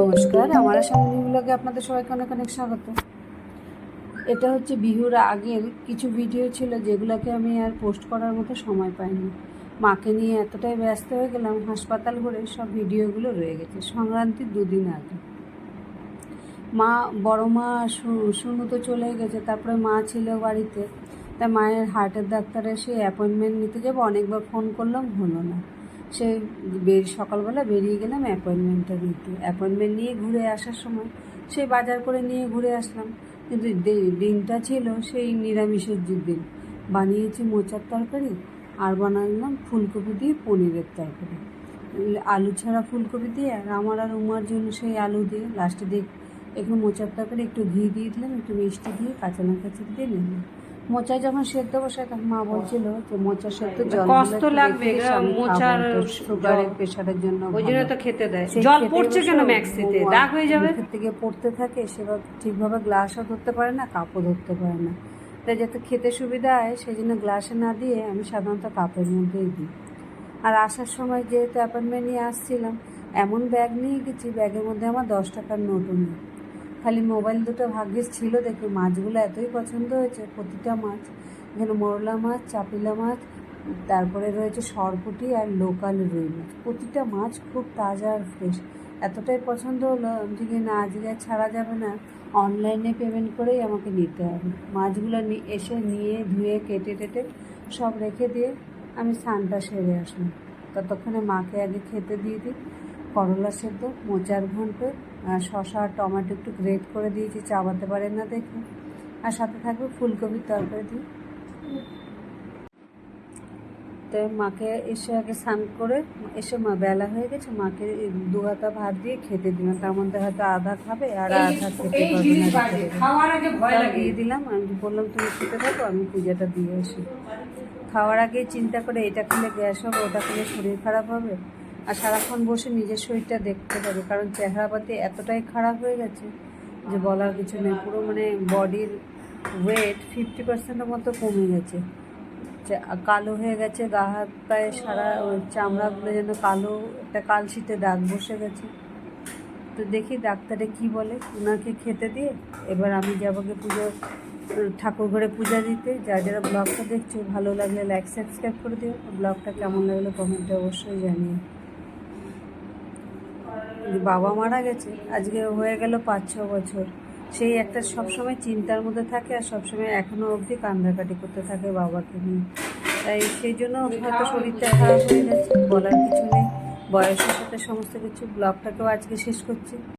নমস্কার, আমার সামনে ব্লগে আপনাদের সবাইকে অনেক অনেক স্বাগত। এটা হচ্ছে বিহুর আগের কিছু ভিডিও ছিল যেগুলোকে আমি আর পোস্ট করার মতো সময় পাইনি। মাকে নিয়ে এতটাই ব্যস্ত হয়ে গেলাম, হাসপাতাল ঘুরে সব ভিডিওগুলো রয়ে গেছে সংক্রান্তির দুদিন আগে। মা, বড় মা সুনু তো চলে গেছে, তারপরে মা ছিল বাড়িতে। তা মায়ের হার্টের ডাক্তারে সে অ্যাপয়েন্টমেন্ট নিতে যাব, অনেকবার ফোন করলাম, হলো না। সে বের সকালবেলা বেরিয়ে গেলাম অ্যাপয়েন্টমেন্টটা নিতে। অ্যাপয়েন্টমেন্ট নিয়ে ঘুরে আসার সময় সে বাজার করে নিয়ে ঘুরে আসলাম। কিন্তু দিনটা ছিল সেই নিরামিষের দিন। বানিয়েছি মোচার তরকারি আর বানালাম ফুলকপি দিয়ে পনিরের তরকারি। আলু ছাড়া ফুলকপি দিয়ে আর আমার আর উমার জন্য সেই আলু দিয়ে লাস্টে দিয়ে একটু মোচার তরকারি একটু ঘি দিয়ে দিলাম, একটু মিষ্টি দিয়ে কাঁচা লঙ্কা চিপে দিয়ে নিলাম। মোচা যখন সেদ্ধ বসায় তখন মা বলছিল যে মোচা সেদ্ধ জল কষ্ট লাগবে, মোচার সুগারের। প্রেশারের জন্য ওই জন্য তো খেতে দেয়। জল পড়ছে কেন ম্যাক্সিতে? দাগ হয়ে যাবে? থেকে পড়তে থাকে সেভাবে ঠিকভাবে গ্লাসও ধরতে পারে না কাপও ধরতে পারে না। তাই যাতে খেতে সুবিধা হয় সেই জন্য গ্লাসে না দিয়ে আমি সাধারণত কাপের মধ্যেই দিই। আর আসার সময় যেহেতু অ্যাপয়েন্টমেন্ট নিয়ে আসছিলাম এমন ব্যাগ নিয়ে গেছি ব্যাগের মধ্যে আমার দশ টাকার নোটও নেই। খালি মোবাইল দুটো ভাগ্যিস ছিল দেখে মাছগুলো এতই পছন্দ হয়েছে, প্রতিটা মাছ এখানে মোরলা মাছ, চাপিলা মাছ, তারপরে রয়েছে সরপুটি আর লোকাল রুই মাছ। প্রতিটা মাছ খুব তাজা আর ফ্রেশ এতটাই পছন্দ হলো যে না, আজকে ছাড়া যাবে না। অনলাইনে পেমেন্ট করেই আমাকে নিতে হবে। মাছগুলো এসে নিয়ে, ধুয়ে, কেটে টেটে সব রেখে দিয়ে আমি স্নানটা সেরে আসলাম। ততক্ষণে মাকে আগে খেতে দিয়ে দিই, করলা সেদ্ধ, মোচার ঘন্ট শশা আর টমেটো একটু গ্রেট করে দিয়েছি চাবাতে পারে না দেখে আর সাথে থাকবে ফুলকপির তরকারি দিয়ে। তো মাকে এসে আগে স্নান করে এসে মা বেলা হয়ে গেছে মাকে দু হাতা ভাত দিয়ে খেতে দিলাম। তার মধ্যে হয়তো আধা খাবে আর আধা খেতে পারবে না দিয়ে দিলাম আমি বললাম তুমি খেতে থাকো আমি পূজাটা দিয়ে আসি। খাওয়ার আগে চিন্তা করে এটা খেলে গ্যাস হবে ওটা খেলে শরীর খারাপ হবে। আর সারাক্ষণ বসে নিজের শরীরটা দেখতে পাবে কারণ চেহারাপাতি এতটাই খারাপ হয়ে গেছে যে বলার কিছু নেই। পুরো মানে বডির ওয়েট ফিফটি পার্সেন্টের মতো কমে গেছে। কালো হয়ে গেছে, গা হাত পায়ে সারা চামড়াগুলো যেন কালো, একটা কালশিটে দাগ বসে গেছে। তো দেখি ডাক্তারে কি বলে ওনাকে খেতে দিয়ে এবার আমি যাব গিয়ে পুজো, ঠাকুর ঘরে পূজা দিতে। যা যারা ব্লগটা দেখছ, ভালো লাগলে লাইক সাবস্ক্রাইব করে দিও। ব্লগটা কেমন লাগল কমেন্টে অবশ্যই জানিও। বাবা মারা গেছে আজকে হয়ে গেল পাঁচ ছ বছর। সেই একটা সবসময় চিন্তার মধ্যে থাকে আর সবসময় এখনও অবধি কান্দাকাটি করতে থাকে বাবাকে নিয়ে। তাই সেই জন্য হয়তো শরীরটা খারাপ হয়ে গেছে বলার কিছু নেই। বয়সের সাথে সমস্ত কিছু ব্লগটাকেও আজকে শেষ করছি।